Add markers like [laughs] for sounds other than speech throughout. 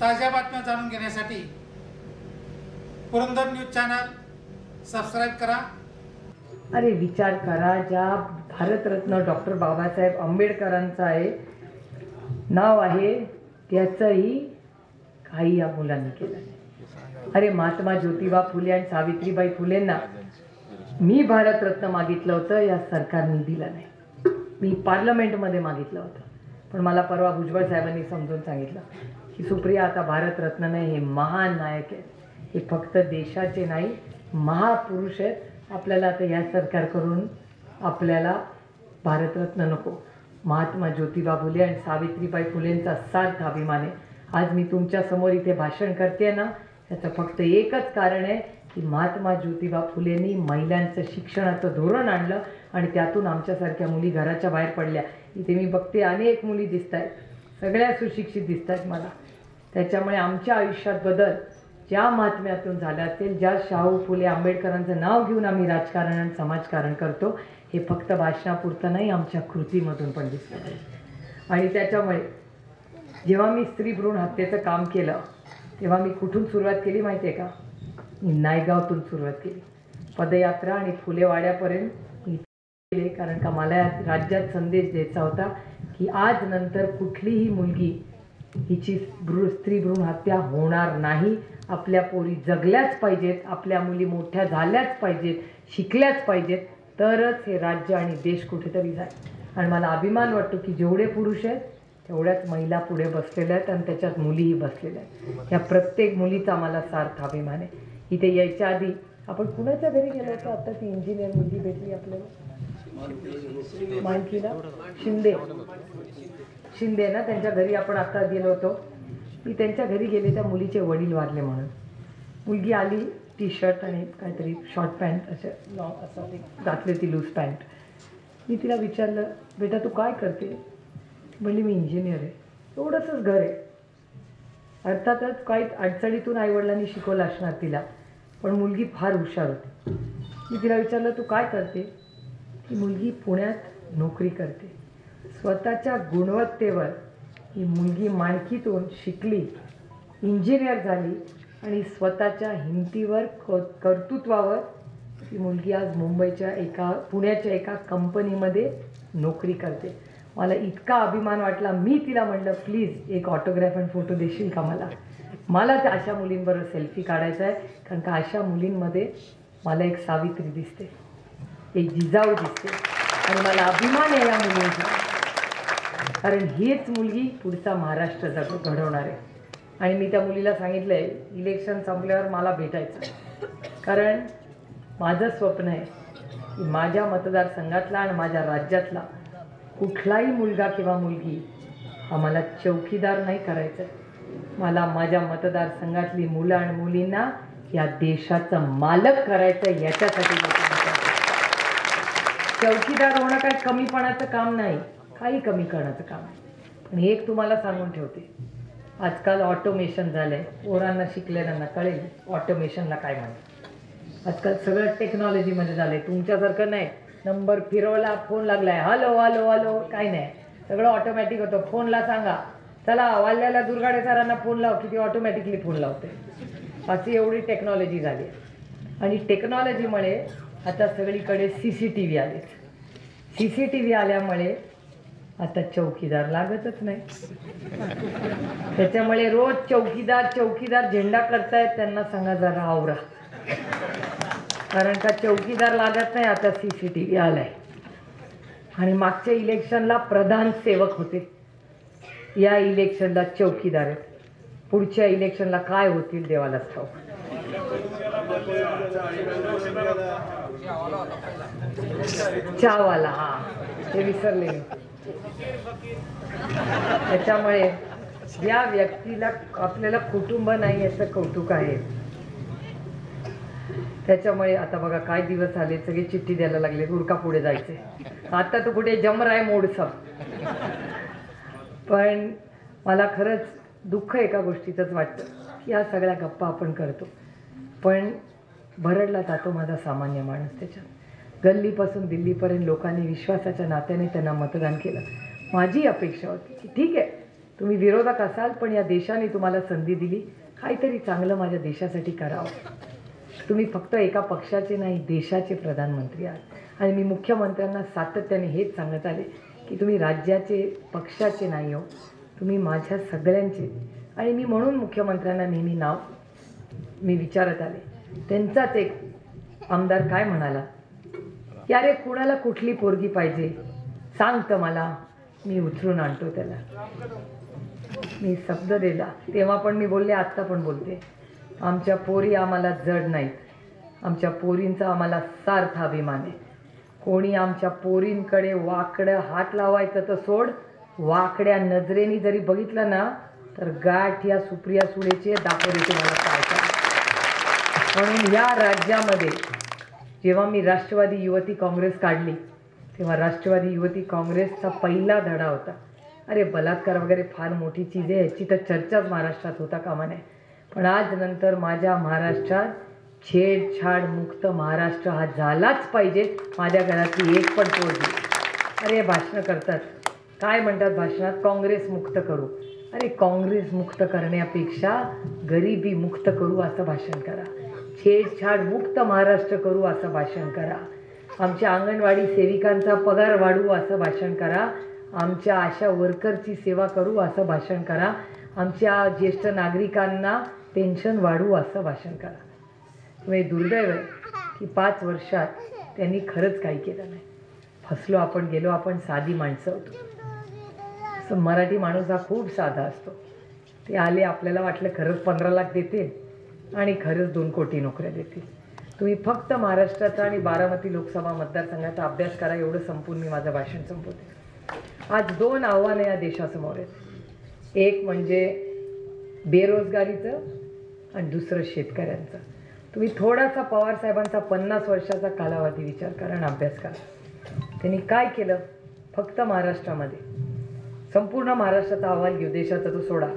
ताज्या बातम्या जाणून घेण्यासाठी पुरंदर न्यूज चॅनल सबस्क्राईब करा. अरे विचार करा ज्या भारतरत्न डॉक्टर बाबासाहेब आंबेडकरांचं आहे नाव आहे त्याचंही काही या मुलांनी केलं नाही. अरे महात्मा ज्योतिबा फुले आणि सावित्रीबाई फुलेंना मी भारतरत्न मागितलं होतं या सरकारने दिलं नाही. मी पार्लमेंटमध्ये मागितलं होतं. पण मला परवा भुजबळ साहेबांनी समजून सांगितलं. की सुप्रिया आता भारतरत्न नाही हे महान नायक आहेत. हे फक्त देशाचे नाही महापुरुष आहेत. आपल्याला आता या सरकारकडून आपल्याला भारतरत्न नको. महात्मा ज्योतिबा फुले आणि सावित्रीबाई फुलेंचा सार्थ अभिमान आहे. आज मी तुमच्यासमोर इथे भाषण करते ना याचं फक्त एकच कारण आहे की महात्मा ज्योतिबा फुलेंनी महिलांचं शिक्षणाचं धोरण आणलं आणि त्यातून आमच्यासारख्या मुली घराच्या बाहेर पडल्या. इथे मी बघते अनेक मुली दिसत आहेत सगळ्या सुशिक्षित दिसत आहेत मला. त्याच्यामुळे आमच्या आयुष्यात बदल ज्या महात्म्यातून झाला असेल ज्या शाहू फुले आंबेडकरांचं नाव घेऊन आम्ही राजकारण आणि समाजकारण करतो हे फक्त भाषणापुरतं नाही आमच्या कृतीमधून पण दिसलं पाहिजे. आणि त्याच्यामुळे जेव्हा मी स्त्री भ्रूण हत्येचं काम केलं तेव्हा मी कुठून सुरुवात केली माहिती आहे का? मी नायगावतून सुरुवात केली. पदयात्रा आणि फुलेवाड्यापर्यंत मी केले कारण का मला राज्यात संदेश द्यायचा होता की आज नंतर कुठलीही मुलगी हिची भ्रू स्त्री भ्रूण हत्या होणार नाही. आपल्या पोरी जगल्याच पाहिजेत आपल्या मुली मोठ्या झाल्याच पाहिजेत शिकल्याच पाहिजेत. तरच हे राज्य आणि देश कुठेतरी जाईल. आणि मला अभिमान वाटतो की जेवढे पुरुष आहेत तेवढ्याच महिला पुढे बसलेल्या आहेत आणि त्याच्यात मुलीही बसलेल्या आहेत. या प्रत्येक मुलीचा मला सार्थ अभिमान आहे. इथे यायच्या आधी आपण कुणाच्या घरी गेलो होतो? आता ती इंजिनियर मुलगी भेटली आपल्याला. मानकीला शिंदे. शिंदे ना त्यांच्या घरी आपण आता गेलो होतो. मी त्यांच्या घरी गेले त्या मुलीचे वडील वारले म्हणून. मुलगी आली टी शर्ट आणि काहीतरी शॉर्ट पॅन्ट असे लॉंग असं ते घातले ती लूज पॅन्ट मी तिला विचारलं बेटा तू काय करते? म्हणली मी इंजिनियर आहे. एवढंच घर आहे. अर्थातच काही अडचणीतून आईवडिलांनी शिकवलं असणार तिला पण मुलगी फार हुशार होती. मी तिला विचारलं तू काय करते? ती मुलगी पुण्यात नोकरी करते. स्वतःच्या गुणवत्तेवर ही मुलगी माणकीतून शिकली इंजिनियर झाली आणि स्वतःच्या हिमतीवर क कर्तृत्वावर ती मुलगी आज मुंबईच्या एका पुण्याच्या एका कंपनीमध्ये नोकरी करते. मला इतका अभिमान वाटला मी तिला म्हटलं प्लीज एक ऑटोग्राफ आणि फोटो देशील का मला? मला त्या अशा मुलींबरोबर सेल्फी काढायचा आहे कारण का अशा मुलींमध्ये मला एक सावित्री दिसते एक जिजाऊ दिसते. आणि मला अभिमान आहे या मुलींचा. कारण हीच मुलगी पुढचा महाराष्ट्र जग घडवणार आहे. आणि मी त्या मुलीला सांगितलं आहे इलेक्शन संपल्यावर मला भेटायचं कारण माझं स्वप्न आहे की माझ्या मतदारसंघातला आणि माझ्या राज्यातला कुठलाही मुलगा किंवा मुलगी आम्हाला चौकीदार नाही करायचं मला माझ्या मतदारसंघातली मुलं आणि मुलींना या देशाचं मालक करायचं आहे याच्यासाठी चौकीदार होणं काय कमीपणाचं काम नाही. काही कमी करण्याचं काम आहे. पण एक तुम्हाला सांगून ठेवते. आजकाल ऑटोमेशन झालं आहे पोरांना शिकलेल्यांना कळेल ऑटोमेशनला काय म्हणतात. आजकाल सगळं टेक्नॉलॉजीमध्ये झालं आहे तुमच्यासारखं नाही. नंबर फिरवला फोन लागलाय. हॅलो हॅलो हॅलो काय नाही. सगळं ऑटोमॅटिक होतं. फोनला सांगा. चला वाल्याला दुर्गाडे सरांना फोन लाव की ती ऑटोमॅटिकली फोन लावते अशी एवढी टेक्नॉलॉजी झाली आहे. आणि टेक्नॉलॉजीमुळे आता सगळीकडे सी सी टी व्ही आले सी सी टी व्ही आल्यामुळे आता चौकीदार लागतच नाही. त्याच्यामुळे रोज चौकीदार चौकीदार झेंडा करतायत त्यांना सांगा जरा आवरा. कारण का चौकीदार लागत नाही आता सी सी टी व्ही आलाय. आणि मागच्या इलेक्शनला प्रधान सेवक होते. या इलेक्शनला चौकीदार आहेत. पुढच्या इलेक्शनला काय होतील देवाला ठाऊक. चावाला हा. ते विसरले मी. त्याच्यामुळे या व्यक्तीला आपल्याला कुटुंब नाही याचं कौतुक आहे. त्याच्यामुळे आता बघा काय दिवस आले सगळे चिठ्ठी द्यायला लागले गुरखा पुढे जायचे. आता तर कुठे जमराय मोडसा. पण मला खरंच दुःख एका गोष्टीचंच वाटतं की या सगळ्या गप्पा आपण करतो. पण भरडला जातो माझा सामान्य माणूस त्याच्यात. गल्लीपासून दिल्लीपर्यंत लोकांनी विश्वासाच्या नात्याने त्यांना मतदान केलं. माझी अपेक्षा होती की ठीक आहे तुम्ही विरोधक असाल पण या देशाने तुम्हाला संधी दिली काहीतरी चांगलं माझ्या देशासाठी करावं. तुम्ही फक्त एका पक्षाचे नाही देशाचे प्रधानमंत्री आहात. आणि मी मुख्यमंत्र्यांना सातत्याने हेच सांगत आले की तुम्ही राज्याचे पक्षाचे नाही हो तुम्ही माझ्या सगळ्यांचे. आणि मी म्हणून मुख्यमंत्र्यांना नेहमी नाव मी विचारत आले. त्यांचाच एक आमदार काय म्हणाला? की अरे कुणाला कुठली पोरगी पाहिजे? सांगतं मला. मी उचलून आणतो त्याला. मी शब्द दिला. तेव्हा पण मी बोलले आत्ता पण बोलते. आमच्या पोरी आम्हाला जड नाहीत. आमच्या पोरींचा आम्हाला सार्थ अभिमान आहे. कोणी आमच्या पोरींकडे वाकडं हात लावायचं तर सोड. वाकड्या नजरेने जरी बघितलं ना तर गाठ या सुप्रिया सुळेचे दाखवले तुम्हाला काय म्हणून या राज्यामध्ये जेव्हा मी राष्ट्रवादी युवती काँग्रेस काढली तेव्हा राष्ट्रवादी युवती काँग्रेसचा पहिला धडा होता. अरे बलात्कार वगैरे फार मोठी चीज आहे याची तर चर्चाच महाराष्ट्रात होता कामा नये. पण आज नंतर माझ्या महाराष्ट्रात छेडछाड मुक्त महाराष्ट्र हा झालाच पाहिजे. माझ्या घरातली एक पण पोरगी अरे भाषणं करतात. काय म्हणतात भाषणात? काँग्रेस मुक्त करू. अरे काँग्रेस मुक्त करण्यापेक्षा गरिबी मुक्त करू असं भाषण करा. छेडछाड मुक्त महाराष्ट्र करू असं भाषण करा. आमच्या अंगणवाडी सेविकांचा पगार वाढवू असं भाषण करा. आमच्या आशा वर्करची सेवा करू असं भाषण करा. आमच्या ज्येष्ठ नागरिकांना पेन्शन वाढवू असं भाषण करा. म्हणजे दुर्दैव आहे की पाच वर्षात त्यांनी खरंच काही केलं नाही. फसलो आपण गेलो आपण साधी माणसं होतो. असं मराठी माणूस हा खूप साधा असतो. ते आले आपल्याला वाटलं खरंच पंधरा लाख देतील आणि खरंच दोन कोटी नोकऱ्या देतील. तुम्ही फक्त महाराष्ट्राचा आणि बारामती लोकसभा मतदारसंघाचा अभ्यास करा एवढं संपून मी माझं भाषण संपवते. आज दोन आव्हानं या देशासमोर आहेत. एक म्हणजे बेरोजगारीचं आणि दुसरं शेतकऱ्यांचं. तुम्ही थोडासा पवारसाहेबांचा पन्नास वर्षाचा कालावधी विचार करा आणि अभ्यास करा. त्यांनी काय केलं? फक्त महाराष्ट्रामध्ये. संपूर्ण महाराष्ट्राचा अहवाल घेऊ देशाचा तो सोडा.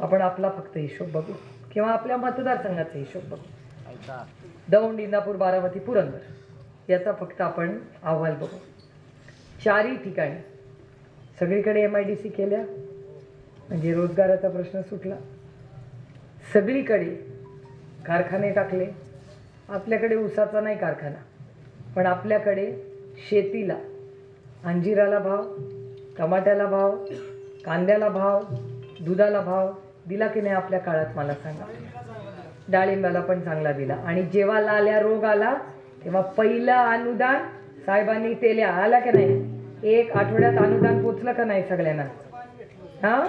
आपण आपला फक्त हिशोब बघू किंवा आपल्या मतदारसंघाचा हिशोब बघू. दौंड इंदापूर बारामती पुरंदर. याचा फक्त आपण अहवाल बघू. चारही ठिकाणी. सगळीकडे एम आय डी सी केल्या. म्हणजे रोजगाराचा प्रश्न सुटला. सगळीकडे कारखाने टाकले. आपल्याकडे ऊसाचा नाही कारखाना. पण आपल्याकडे शेतीला अंजिराला भाव टमाट्याला भाव कांद्याला भाव दुधाला भाव दिला की नाही आपल्या काळात मला सांगा. डाळिंबाला पण चांगला दिला. आणि जेव्हा लाल्या रोग आला तेव्हा पहिलं अनुदान साहेबांनी तेल्या आला का नाही? एक आठवड्यात अनुदान पोचलं का नाही सगळ्यांना? हा?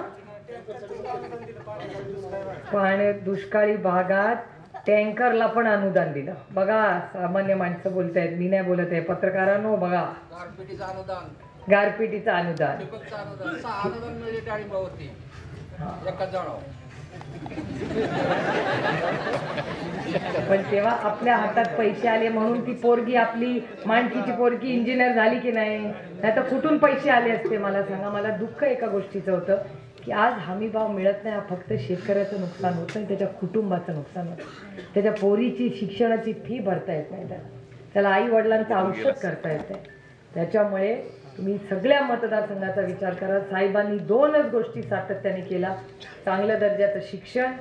पाण्या दुष्काळी भागात टँकरला पण अनुदान दिलं. बघा सामान्य माणसं बोलतायत मी नाही बोलत आहे. पत्रकारांनो बघा. गारपिटीचं अनुदान. पण तेव्हा आपल्या हातात पैसे आले म्हणून ती पोरगी आपली माणकीची पोरगी इंजिनियर झाली की नाही? नाही तर कुठून पैसे आले असते मला सांगा? मला दुःख एका गोष्टीचं होतं की आज हमीभाव मिळत नाही फक्त शेतकऱ्याचं नुकसान होत नाही त्याच्या कुटुंबाचं नुकसान होतं. त्याच्या पोरीची शिक्षणाची फी भरता येत नाही त्याला. त्याला आई वडिलांचं औषध करता येत आहे त्याच्यामुळे तुम्ही सगळ्या मतदारसंघाचा विचार करा. साहेबांनी दोनच गोष्टी सातत्याने केला चांगल्या दर्जाचं शिक्षण.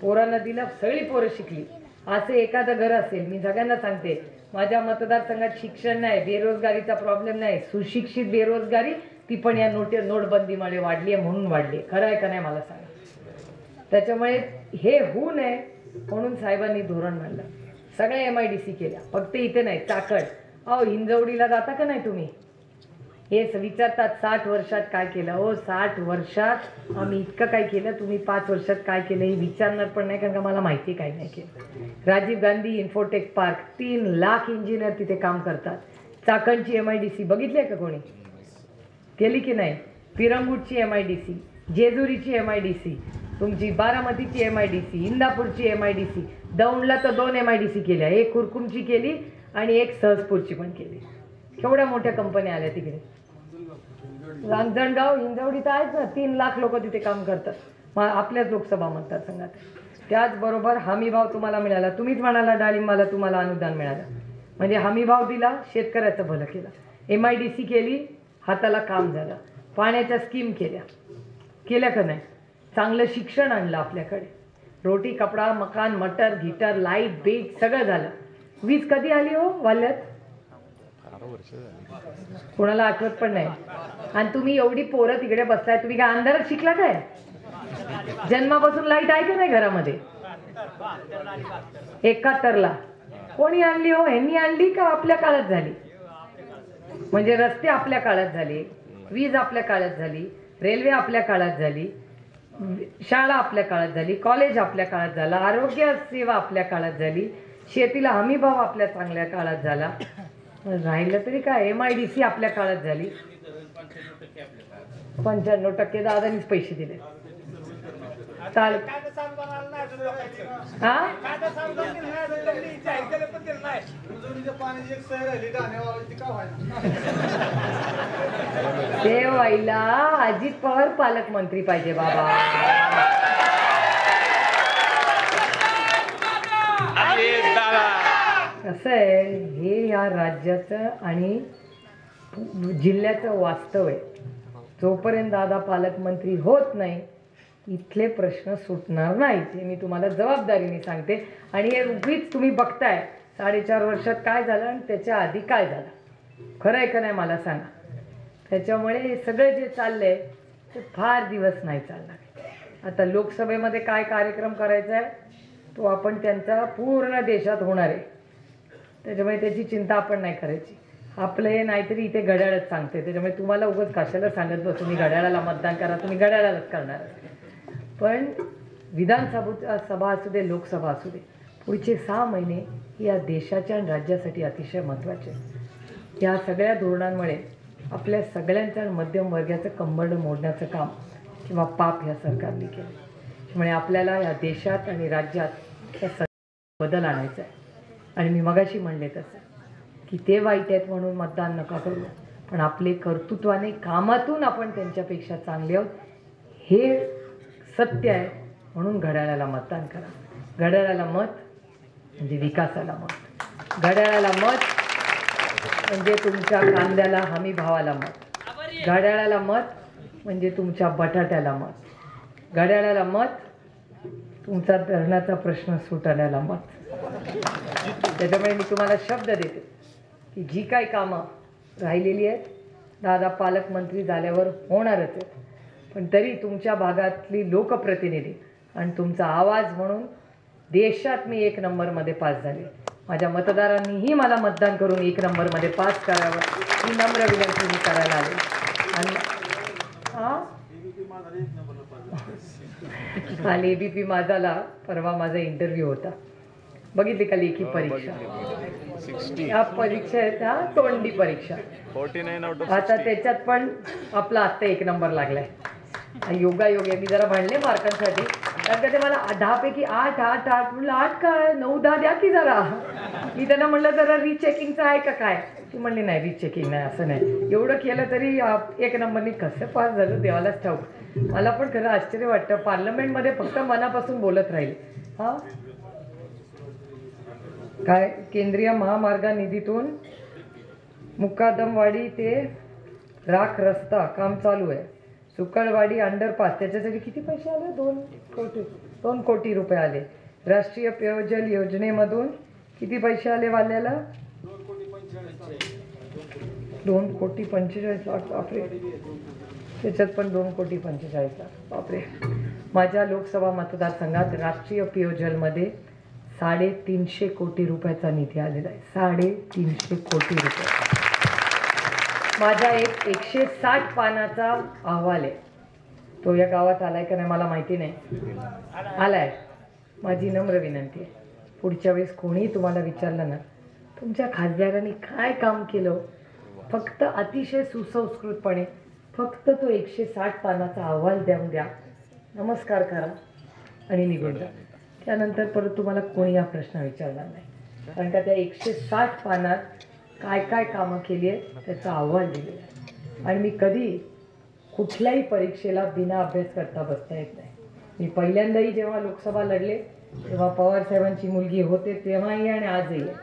पोरांना दिलं. सगळी पोरं शिकली. असं एखादं घर असेल मी सगळ्यांना सांगते माझ्या मतदारसंघात शिक्षण नाही बेरोजगारीचा प्रॉब्लेम नाही. सुशिक्षित बेरोजगारी ती पण या नोटे नोटबंदीमुळे वाढली आहे म्हणून वाढली आहे. खरं आहे का नाही मला सांगा. त्याच्यामुळे हे होऊ नये म्हणून साहेबांनी धोरण मांडलं. सगळ्या एम आय डी सी केल्या. फक्त इथे नाही चाकण. अहो हिंजवडीला जाता का नाही तुम्ही? हे विचारतात साठ वर्षात काय केलं? हो साठ वर्षात आम्ही इतकं काय केलं? तुम्ही पाच वर्षात काय केलं? हे विचारणार पण नाही कारण का मला माहिती काय नाही केलं. राजीव गांधी इन्फोटेक पार्क तीन लाख इंजिनियर तिथे काम करतात. चाकणची एम आय डी सी बघितली आहे का कोणी? केली की नाही? पिरंगूटची एम आय डी सी जेजुरीची एम आय डी सी तुमची बारामतीची एम आय डी सी इंदापूरची एम आय डी सी दौंडला तर दोन एम आय डी सी केल्या. एक कुरकुमची केली आणि एक सहजपूरची पण केली. केवढ्या मोठ्या कंपन्या आल्या तिकडे? रांजणगाव हिंजवडी तर आहेत ना तीन लाख लोक तिथे काम करतात. मग आपल्याच लोकसभा मतदारसंघात त्याचबरोबर हमीभाव तुम्हाला मिळाला. तुम्हीच म्हणाला डाळिंबाला तुम्हाला अनुदान मिळालं. म्हणजे हमीभाव दिला शेतकऱ्याचं भलं केलं. एम आय डी सी केली हाताला काम झालं. पाण्याच्या स्कीम केल्या. केल्या का नाही? चांगलं शिक्षण आणलं आपल्याकडे. रोटी कपडा मकान मटर गिटर लाइट बीट सगळं झालं. वीज कधी आली हो वाल्यात? कोणाला आठवत पण नाही. आणि तुम्ही एवढी पोरं तिकडे बसताय तुम्ही काय अंधारात शिकला काय? जन्मापासून लाइट आहे का नाही घरामध्ये? एकाहत्तरला. कोणी आणली हो? ह्यांनी आणली का आपल्या काळात झाली? म्हणजे रस्ते आपल्या काळात झाले वीज आपल्या काळात झाली रेल्वे आपल्या काळात झाली शाळा आपल्या काळात झाली कॉलेज आपल्या काळात झाला आरोग्य सेवा आपल्या काळात झाली शेतीला हमीभाव आपल्या चांगल्या काळात झाला. राहिलं तरी काय? एम आय डी सी आपल्या काळात झाली. पंच्याण्णव टक्के दादानीच पैसे दिले. चाल हा? [laughs] ते व्हायला अजित पवार पालकमंत्री पाहिजे बाबा. कसं आहे हे या राज्याचं आणि जिल्ह्याचं वास्तव आहे. जोपर्यंत दादा पालकमंत्री होत नाही इथले प्रश्न सुटणार नाहीत हे मी तुम्हाला जबाबदारीने सांगते. आणि हे उगीच तुम्ही बघताय साडेचार वर्षात काय झालं आणि त्याच्या आधी काय झालं? खरं आहे का नाही मला सांगा? त्याच्यामुळे हे सगळं जे चाललंय ते फार दिवस नाही चालणार. आता लोकसभेमध्ये काय कार्यक्रम करायचा आहे तो आपण त्यांचा पूर्ण देशात होणार आहे. त्याच्यामुळे त्याची चिंता आपण नाही करायची. आपलं हे नाहीतरी इथे घड्याळच सांगते. त्याच्यामुळे तुम्हाला उगाच कशाला सांगत बस? मी घड्याळाला मतदान करा तुम्ही घड्याळालाच करणार. पण विधानसभा सभा असू दे लोकसभा असू दे पुढचे सहा महिने या देशाच्या आणि राज्यासाठी अतिशय महत्त्वाचे. या सगळ्या धोरणांमुळे आपल्या सगळ्यांचं आणि मध्यम वर्गाचं कंबरडं मोडण्याचं काम किंवा पाप ह्या सरकारने केलं. त्यामुळे आपल्याला या देशात आणि राज्यात सग बदल आणायचा आहे. आणि मी मगाशी म्हणले तसं की ते वाईट आहेत म्हणून मतदान नका करू. पण आपले कर्तृत्वाने कामातून आपण त्यांच्यापेक्षा चांगले आहोत हे सत्य आहे म्हणून घड्याळाला मतदान करा. घड्याळाला मत म्हणजे विकासाला मत. घड्याळाला मत म्हणजे तुमच्या कांद्याला हमी भावाला मत. घड्याळाला मत म्हणजे तुमच्या बटाट्याला मत. घड्याळाला मत तुमचा धरणाचा प्रश्न सुटण्याला मत. त्याच्यामुळे मी तुम्हाला शब्द देते की जी काही कामं राहिलेली आहेत दादा पालकमंत्री झाल्यावर होणारच आहेत. पण तरी तुमच्या भागातली लोकप्रतिनिधी आणि तुमचा आवाज म्हणून देशात मी एक नंबरमध्ये पास झाले. माझ्या मतदारांनीही मला मतदान करून एक नंबरमध्ये पास करावं ही नम्र विनंती मी करायला आले. आणि हां काल ए बी पी माझाला परवा माझा इंटरव्ह्यू होता. बघितली का लेखी परीक्षा? सिक्स्टी या परीक्षा आहेत हा तोंडी परीक्षा. फोर्टी नाईन आता त्याच्यात पण आपला आत्ता एक नंबर लागलाय. योगा योग्य मी जरा म्हणले मार्कांसाठी. कारण का ते मला दहापैकी आठ आठ आठ म्हणलं आठ काय नऊ दहा द्या की जरा. मी त्यांना म्हणलं जरा रिचेकिंगचं आहे का काय? ती म्हणली नाही रिचेकिंग नाही असं नाही. एवढं केलं तरी एक नंबरनी कसं पास झालं देवालाच ठाऊक. मला पण खरं आश्चर्य वाटतं. पार्लमेंटमध्ये फक्त मनापासून बोलत राहील. हां? काय केंद्रीय महामार्ग निधीतून मुक्कादमवाडी ते राख रस्ता काम चालू आहे. सुकळवाडी अंडरपास त्याच्यासाठी किती पैसे आले? दोन कोटी दोन कोटी रुपये आले. राष्ट्रीय पेयजल योजनेमधून किती पैसे आले वाल्याला? दोन कोटी पंचेचाळीस लाख बापरे. त्याच्यात पण दोन कोटी पंचेचाळीस लाख बापरे. माझ्या लोकसभा मतदारसंघात राष्ट्रीय पेयजलमध्ये साडेतीनशे कोटी रुपयाचा निधी आलेला आहे. साडेतीनशे कोटी रुपये. माझा एक एकशे साठ पानाचा अहवाल आहे. तो या गावात आलाय का नाही मला माहिती नाही. आलाय. माझी नम्र विनंती आहे. पुढच्या वेळेस कोणीही तुम्हाला विचारलं ना तुमच्या खासदारांनी काय काम केलं? फक्त अतिशय सुसंस्कृतपणे फक्त तो एकशे साठ पानाचा अहवाल देऊन द्या. नमस्कार करा आणि निघून जा त्यानंतर परत तुम्हाला कोणी हा प्रश्न विचारणार नाही. कारण का त्या एकशे साठ पानात काय काय कामं केली आहेत त्याचा अहवाल दिलेला आहे. आणि मी कधी कुठल्याही परीक्षेला बिना अभ्यास करता बसता येत नाही. मी पहिल्यांदाही जेव्हा लोकसभा लढले तेव्हा पवार साहेबांची मुलगी होते तेव्हाही आणि आजही आहे.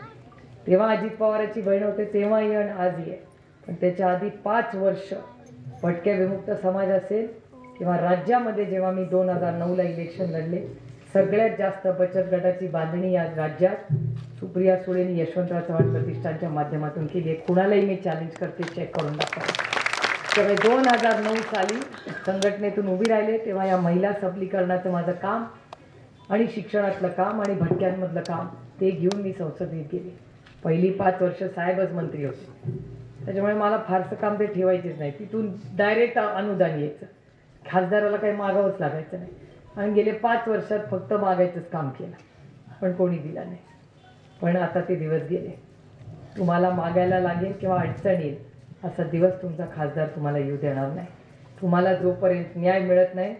तेव्हा अजित पवाराची बहीण होते तेव्हाही आणि आजही आहे. पण त्याच्या आधी पाच वर्ष भटक्या विमुक्त समाज असेल किंवा राज्यामध्ये जेव्हा मी दोन हजार नऊला इलेक्शन लढले सगळ्यात जास्त बचत गटाची बांधणी या राज्यात. सुप्रिया सुळेंनी यशवंतराव चव्हाण प्रतिष्ठानच्या माध्यमातून केली आहे. कुणालाही मी चॅलेंज करते चेक करून दाखवा. त्यामुळे दोन हजार नऊ साली संघटनेतून उभी राहिले तेव्हा या महिला सबलीकरणाचं माझं काम आणि शिक्षणातलं काम आणि भटक्यांमधलं काम ते घेऊन मी संसदेत गेले. पहिली पाच वर्ष साहेबच मंत्री होते. त्याच्यामुळे मला फारसं काम ते ठेवायचेच नाही. तिथून डायरेक्ट अनुदान यायचं. खासदाराला काही मागावंच लागायचं नाही. आणि गेले पाच वर्षात फक्त मागायचंच काम केलं. पण कोणी दिला नाही. पण आता ते दिवस गेले. तुम्हाला मागायला लागेल किंवा अडचण येईल असा दिवस तुमचा खासदार तुम्हाला येऊ देणार नाही. तुम्हाला जोपर्यंत न्याय मिळत नाही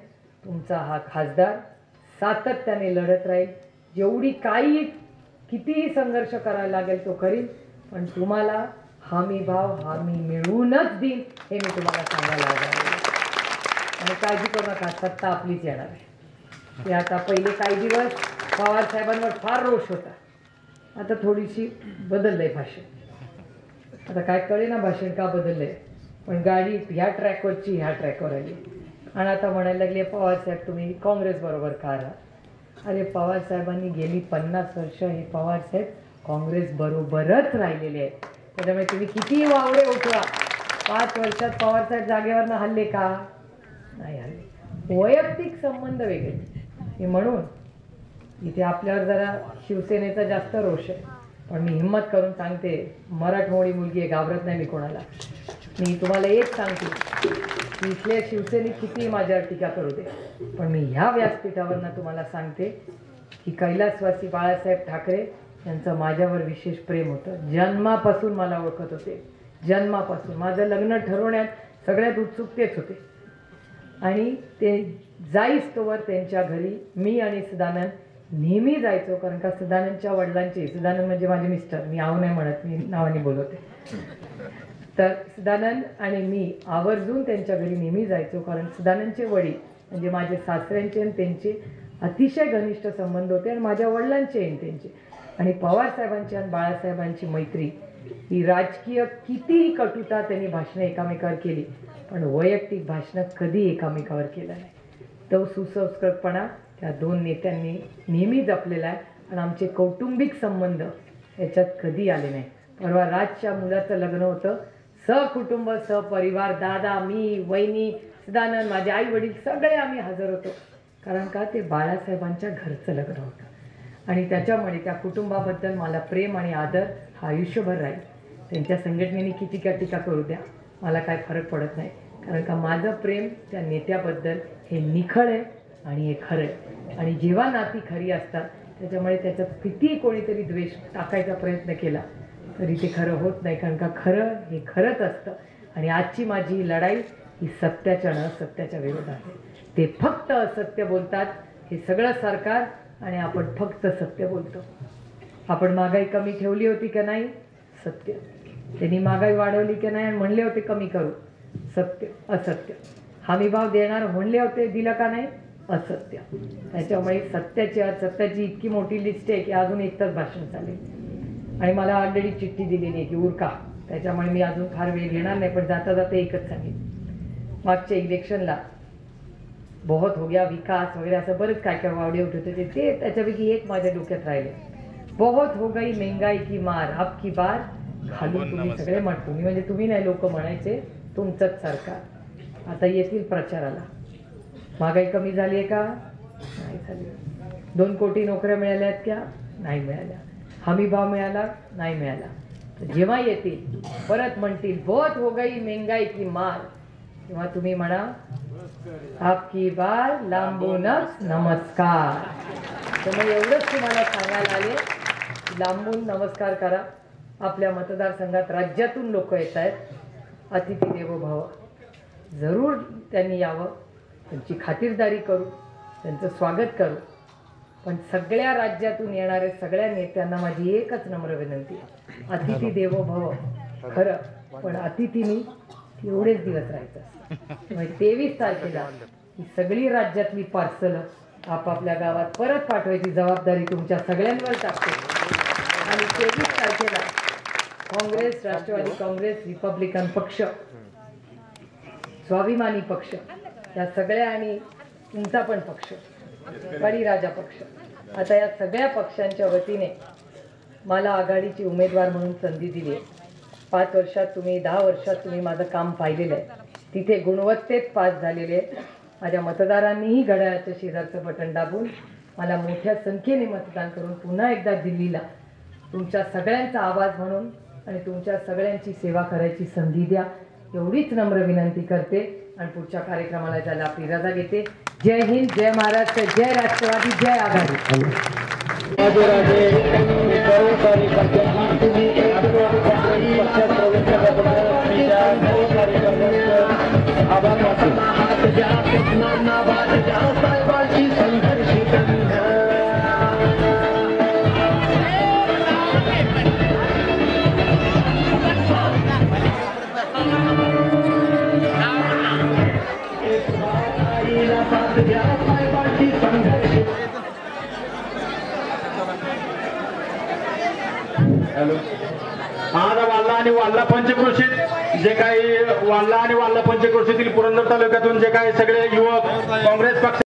तुमचा हा खासदार सातत्याने लढत राहील. जेवढी काही कितीही संघर्ष करायला लागेल तो करील पण तुम्हाला हमी भाव हमी मिळवूनच देईन हे मी तुम्हाला सांगायला आणि काळजी करू नका सत्ता आपलीच येणार आहे. की आता पहिले काही दिवस पवार साहेबांवर फार रोष होता. आता थोडीशी बदललंय भाषण. आता काय कळे ना भाषण का बदललंय. पण गाडी ह्या ट्रॅकवरची ह्या ट्रॅकवर आली. आणि आता म्हणायला लागले पवार साहेब तुम्ही काँग्रेस बरोबर का राहा अरे पवार साहेबांनी गेली पन्नास वर्ष हे पवार साहेब काँग्रेस बरोबरच राहिलेले आहेत. त्याच्यामुळे तुम्ही कितीही वावडे उठवा. पाच वर्षात पवार साहेब जागेवरनं हल्ले का? नाही हल्ले. वैयक्तिक संबंध वेगळे. हे म्हणून इथे आपल्यावर जरा शिवसेनेचा जास्त रोष आहे. पण मी हिंमत करून सांगते मराठमोळी मुलगी आहे घाबरत नाही मी कोणाला. मी तुम्हाला एक सांगते की इथल्या शिवसेने कितीही माझ्यावर टीका करू दे पण मी ह्या व्यासपीठावरनं तुम्हाला सांगते की कैलासवासी बाळासाहेब ठाकरे यांचं माझ्यावर विशेष प्रेम होतं. जन्मापासून मला ओळखत होते. जन्मापासून. माझं लग्न ठरवण्यात सगळ्यात उत्सुकतेच होते. आणि ते जाईस तोवर त्यांच्या घरी मी आणि सदानंद नेहमी जायचो कारण का सदानंदच्या वडिलांचे सदानंद म्हणजे माझे मिस्टर मी आव नाही म्हणत मी नावाने बोलवते. तर सदानंद आणि मी आवर्जून त्यांच्या घरी नेहमी जायचो कारण सदानंदचे वडील म्हणजे माझे सासऱ्यांचे आणि त्यांचे अतिशय घनिष्ठ संबंध होते आणि माझ्या वडिलांचे आणि त्यांचे. आणि पवारसाहेबांची आणि बाळासाहेबांची मैत्री ही राजकीय कितीही कटुता त्यांनी भाषणं एकामेकावर केली पण वैयक्तिक भाषणं कधी एकामेकावर केलं नाही. तो सुसंस्कृतपणा त्या दोन नेत्यांनी नेहमी जपलेला आहे आणि आमचे कौटुंबिक संबंध याच्यात कधी आले नाही. परवा राजच्या मुलाचं लग्न होतं. सहकुटुंब सहपरिवार दादा मी वहिनी सदानंद माझे आई वडील सगळे आम्ही हजर होतो. कारण का? ते बाळासाहेबांच्या घरचं लग्न होतं. आणि त्याच्यामुळे त्या कुटुंबाबद्दल मला प्रेम आणि आदर हा आयुष्यभर राहील. त्यांच्या संघटनेने किती का टीका करू द्या मला काय फरक पडत नाही. कारण का माझं प्रेम त्या नेत्याबद्दल हे निखळ आहे आणि हे खरं आहे. आणि जेव्हा नाती खरी असतात त्याच्यामुळे त्याचा कितीही कोणीतरी द्वेष टाकायचा प्रयत्न केला तरी ते खरं होत नाही. कारण का खरं हे खरंच असतं. आणि आजची माझी लढाई ही सत्याच्या न सत्याच्या विरोधात आहे. ते फक्त असत्य बोलतात हे सगळं सरकार आणि आपण फक्त सत्य बोलतो. आपण महागाई कमी ठेवली होती का नाही? सत्य. त्यांनी महागाई वाढवली की नाही आणि म्हणले होते कमी करू? सत्य. असत्य. हमी भाव देणार म्हणले होते दिलं का नाही? असत्य. त्याच्यामुळे सत्याची सत्याची इतकी मोठी लिस्ट आहे की अजून एकतर भाषण चालेल. आणि मला ऑलरेडी चिठ्ठी दिलेली आहे की उरका. त्याच्यामुळे मी अजून फार वेळ घेणार नाही पण जाता जाता एकच सांगेन. मागच्या इलेक्शनला बहुत हो गया विकास वगैरे असं बरेच काय काय वावडे उठत होते. ते त्याच्यापैकी एक माझ्या डोक्यात राहिले. बहुत हो गई महंगाई की मार अब की बार. घालून तुम्ही सगळे म्हण तुम्ही म्हणजे तुम्ही नाही लोक म्हणायचे तुमचंच सरकार. आता येतील प्रचाराला. महागाई कमी झाली आहे का? नाही झाली दोन कोटी नोकऱ्या मिळाल्या आहेत का नाही मिळाल्या. हमी भाव मिळाला? नाही मिळाला. जेव्हा येतील परत म्हणतील बहुत हो गई महंगाई की मार. किंवा तुम्ही म्हणा आपकी बाल लांबूनच नमस्कार. तुम्ही एवढंच तुम्हाला सांगायला आले. लांबून नमस्कार करा. आपल्या मतदारसंघात राज्यातून लोक येत आहेत. अतिथी देवो भव. जरूर त्यांनी यावं. त्यांची खातिरदारी करू. त्यांचं स्वागत करू. पण सगळ्या राज्यातून येणाऱ्या सगळ्या नेत्यांना माझी एकच नम्र विनंती अतिथी देवो भव. खरं. पण अतिथीनी एवढेच दिवस राहायचं म्हणजे तेवीस तारखेला ही सगळी राज्यातली पार्सल आपापल्या गावात परत पाठवायची जबाबदारी तुमच्या सगळ्यांवर टाकते. आणि तेवीस तारखेला काँग्रेस राष्ट्रवादी काँग्रेस रिपब्लिकन पक्ष स्वाभिमानी पक्ष या सगळ्या आणि तुमचा पण पक्ष बळीराजा पक्ष. आता या सगळ्या पक्षांच्या वतीने मला आघाडीची उमेदवार म्हणून संधी दिली आहे. पाच वर्षात तुम्ही दहा वर्षात तुम्ही माझं काम पाहिलेलं आहे तिथे गुणवत्तेत पास झालेले आहे माझ्या मतदारांनीही घड्याळाच्या शेजारचं बटन दाबून मला मोठ्या संख्येने मतदान करून पुन्हा एकदा दिल्लीला तुमच्या सगळ्यांचा आवाज म्हणून आणि तुमच्या सगळ्यांची सेवा करायची संधी द्या एवढीच नम्र विनंती करते आणि पुढच्या कार्यक्रमाला जायला आपली रजा घेते जय हिंद जय महाराष्ट्र जय राष्ट्रवादी जय आघाडी कार्यकर्त्यांचं आभार हात द्या स्वप्नांना वाट द्या साहेबांची संघर्षित साथ द्या साहेबांची संघर्षित हॅलो आज वाल्ला आणि वाल्ला पंचकृषीत. वाल्ला आणि वाल्ला पंचक्रोशीतील पुरंदर तालुक्यातून जे काही सगळे युवक काँग्रेस पक्ष